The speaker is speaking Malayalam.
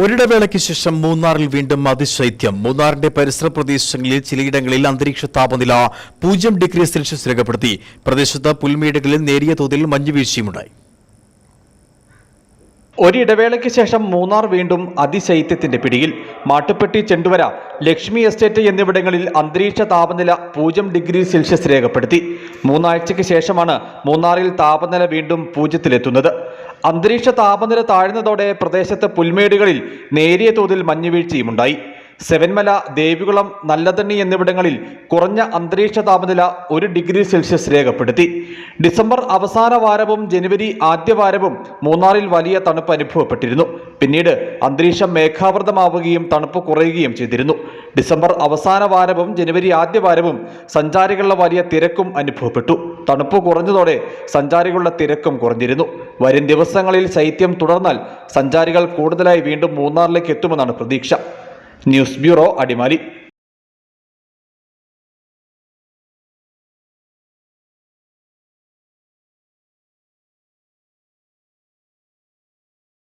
ഒരിടവേളയ്ക്ക് ശേഷം മൂന്നാറിൽ വീണ്ടും അതിശൈത്യം. മൂന്നാറിന്റെ പരിസര പ്രദേശങ്ങളിൽ ചിലയിടങ്ങളിൽ അന്തരീക്ഷ താപനില പൂജ്യം ഡിഗ്രി സെൽഷ്യസ് രേഖപ്പെടുത്തി. പ്രദേശത്ത് പുൽമേടുകളിൽ നേരിയ തോതിൽ മഞ്ഞുവീഴ്ചയുമുണ്ടായി ഒരിടവേളയ്ക്ക് ശേഷം മൂന്നാർ വീണ്ടും അതിശൈത്യത്തിന്റെ പിടിയിൽ. മാട്ടുപ്പെട്ടി ചെണ്ടുവര ലക്ഷ്മി എസ്റ്റേറ്റ് എന്നിവിടങ്ങളിൽ അന്തരീക്ഷ താപനില പൂജ്യം ഡിഗ്രി സെൽഷ്യസ് രേഖപ്പെടുത്തി. മൂന്നാഴ്ചയ്ക്ക് ശേഷമാണ് മൂന്നാറിൽ താപനില വീണ്ടും പൂജ്യത്തിലെത്തുന്നത്. അന്തരീക്ഷ താപനില താഴ്ന്നതോടെ പ്രദേശത്ത് പുൽമേടുകളിൽ നേരിയ തോതിൽ മഞ്ഞുവീഴ്ചയുമുണ്ടായി. സെവൻമല ദേവികുളം നല്ലതണ്ണി എന്നിവിടങ്ങളിൽ കുറഞ്ഞ അന്തരീക്ഷ താപനില ഒരു ഡിഗ്രി സെൽഷ്യസ് രേഖപ്പെടുത്തി. ഡിസംബർ അവസാന വാരവും ജനുവരി ആദ്യ വാരവും മൂന്നാറിൽ വലിയ തണുപ്പ് അനുഭവപ്പെട്ടിരുന്നു. പിന്നീട് അന്തരീക്ഷം മേഘാവൃതമാവുകയും തണുപ്പ് കുറയുകയും ചെയ്തിരുന്നു. ഡിസംബർ അവസാന വാരവും ജനുവരി ആദ്യ വാരവും സഞ്ചാരികളുടെ വലിയ തിരക്കും അനുഭവപ്പെട്ടു. തണുപ്പ് കുറഞ്ഞതോടെ സഞ്ചാരികളുടെ തിരക്കും കുറഞ്ഞിരുന്നു. വരും ദിവസങ്ങളിൽ ശൈത്യം തുടർന്നാൽ സഞ്ചാരികൾ കൂടുതലായി വീണ്ടും മൂന്നാറിലേക്ക് എത്തുമെന്നാണ് പ്രതീക്ഷ. News bureau Adimali.